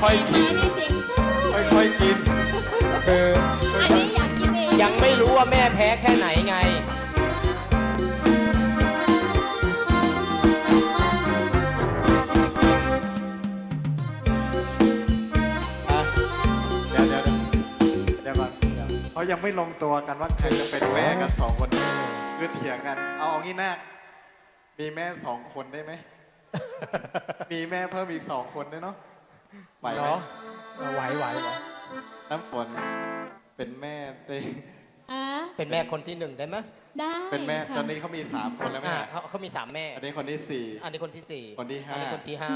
ค์ค่อยๆกินมานี่เสียงค่อยๆกินคืออันนี้อยากกินเองยังไม่รู้ว่าแม่แพ้แค่ไหนไงอะเดี๋ยวเดี๋ยวเดี๋ยวก่อนเขายังไม่ลงตัวกันว่าใครจะเป็นแม่กันสองคนคือเถียงกัน เอาเอางี้นะมีแม่สองคนได้ไหม มีแม่เพิ่มอีกสองคนได้เนาะ ไหวไหมเนาะไหวไหวไหวน้ำฝนเป็นแม่เต้อะเป็นแม่คนที่หนึ่งได้ไหมได้เป็นแม่ค่ะตอนนี้เขามีสามคนแล้วแม่อ่าเขาเขามีสามแม่ อันนี้คนที่สี่ อันนี้คนที่สี่คนที่ห้า อันนี้คนที่ห้า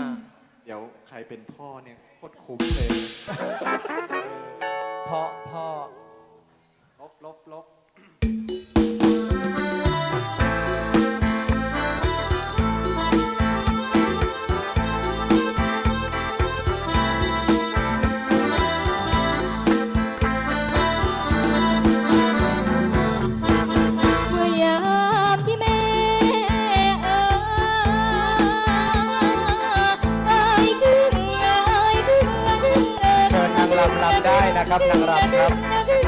เดี๋ยวใครเป็นพ่อเนี่ยโคตรคุ้มเลย พ่อพ่อลบลบลบ นะครับนางรำครับ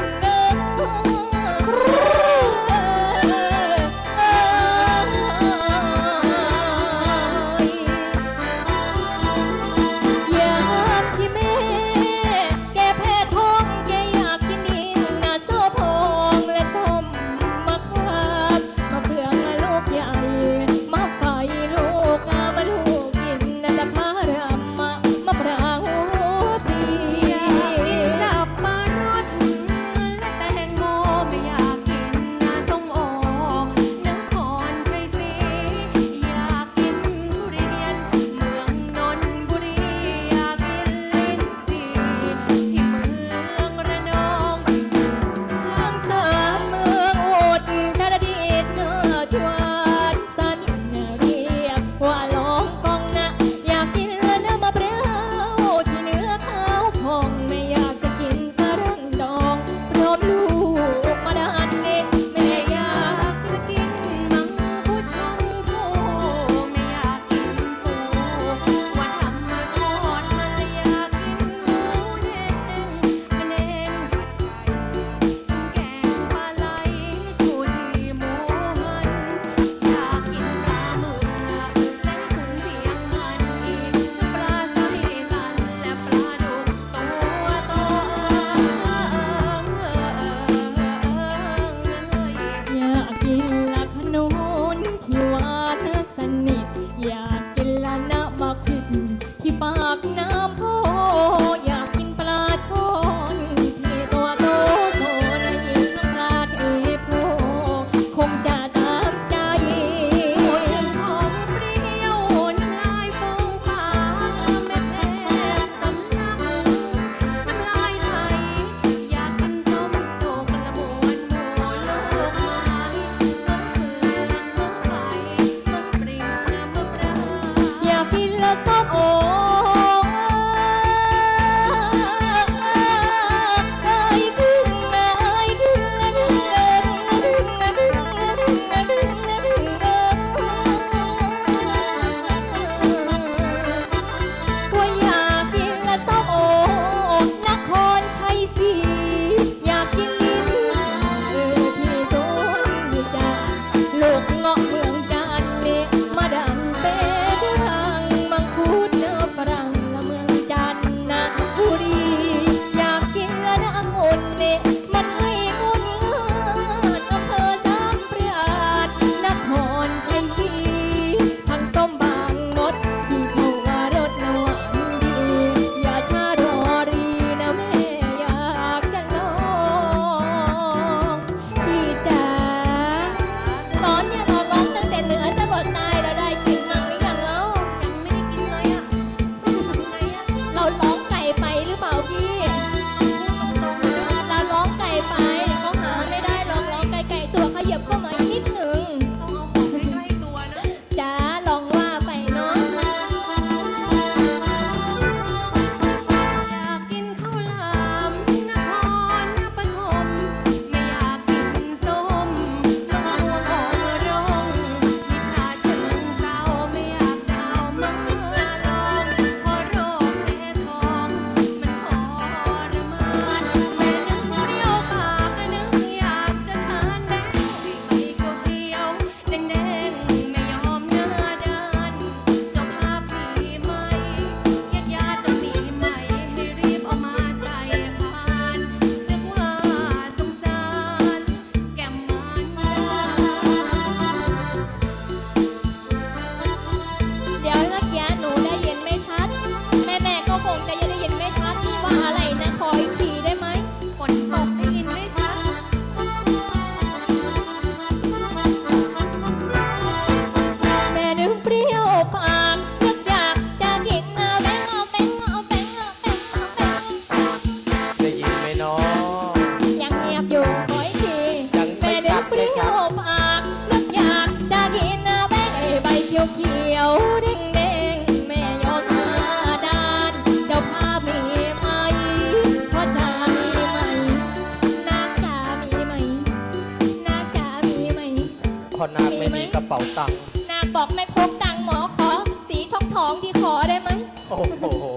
ไหม โอ้โห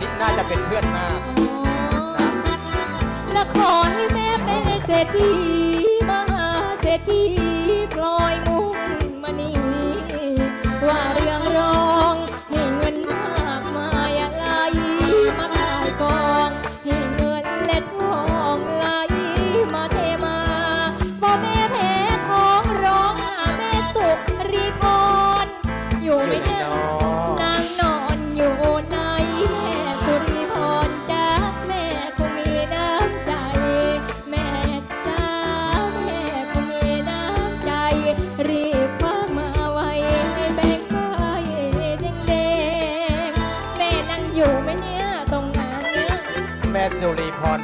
นิดน่าจะเป็นเพื่อนมากและขอให้แม่เป็นเศรษฐีมหาเศรษฐีปล่อยมุกมณี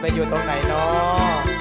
ไปอยู่ตรงไหนเนาะ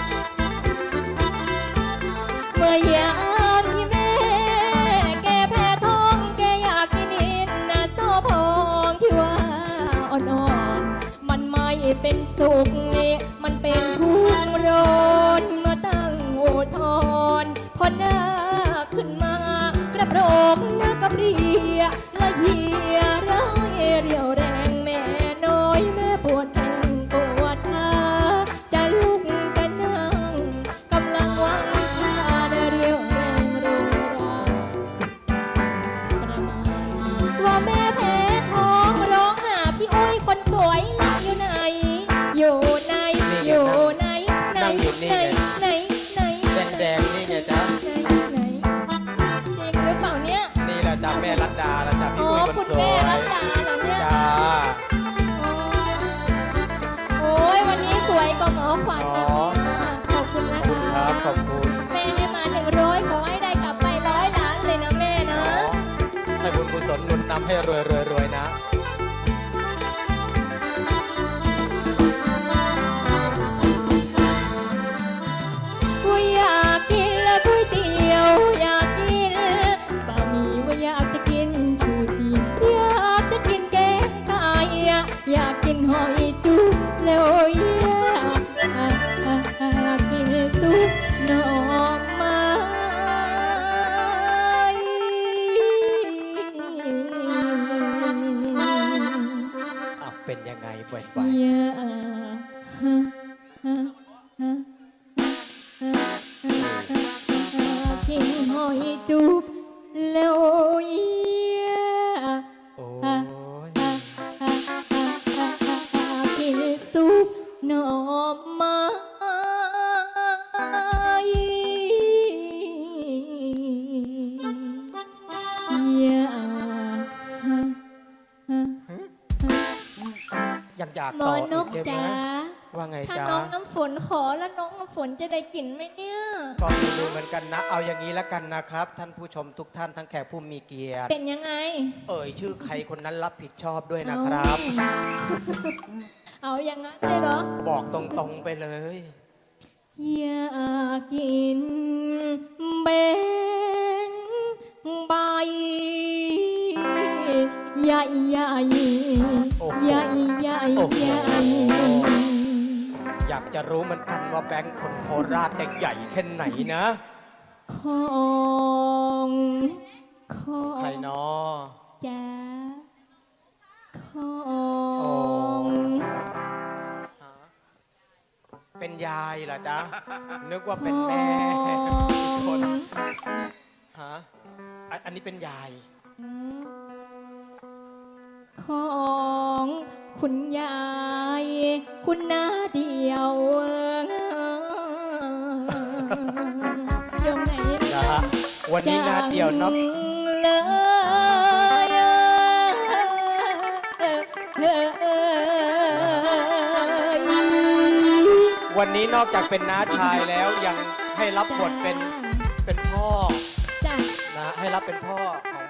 ำให้รวยรวยรวยนะ ไว้ไปเก่งหอยจูบแล้ว นจะได้กลิ่นไหมเนี่ย ก็ไม่รู้เหมือนกันนะ เอาอย่างนี้แล้วกันนะครับ ท่านผู้ชมทุกท่านทั้งแขกผู้มีเกียรติ เป็นยังไง เอ่ยชื่อใครคนนั้นรับผิดชอบด้วยนะครับ เอาอย่างนั้นเลยเหรอ บอกตรงๆไปเลย อยากกินเบงใบ่ใหญ่ใหญ่ใหญ่ใหญ่ อยากจะรู้เหมือนกันว่าแบงค์คนโคราชจะใหญ่แค่ไหนนะของของใครนอจ้าของเป็นยายเหรอจ๊ะ นึกว่าเป็นแม่คนฮะอันนี้เป็นยาย ของคุณยาย คุณน้าเดียวเดี๋ยวไหนะฮะวันนี้นาเดียวนาะเลยอ่วันนี้นอกจากเป็นน้าชายแล้วยังให้รับบทเป็นเป็นพ่อนะให้รับเป็นพ่อ